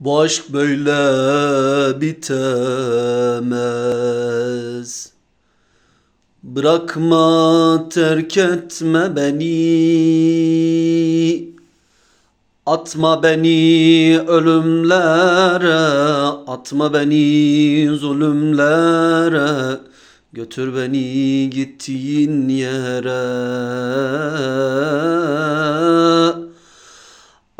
Bu aşk böyle bitemez. Bırakma terk etme beni. Atma beni ölümlere, atma beni zulümlere. Götür beni gittiğin yere.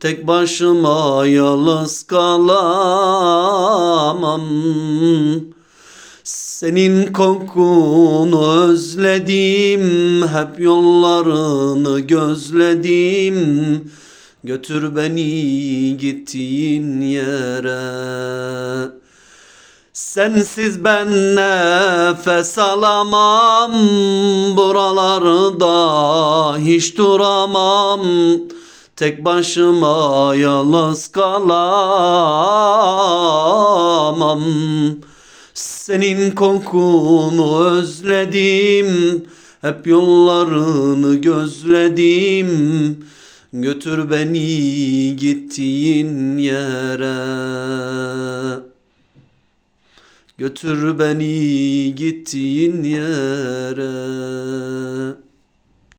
Tek başıma yalnız kalamam. Senin kokunu özledim Hep yollarını gözledim. Götür beni gittiğin yere. Sensiz ben nefes alamam Buralarda hiç duramam Tek başıma yalnız kalamam. Senin kokunu özledim Hep yollarını gözledim. Götür beni gittiğin yere. Götür beni gittiğin yere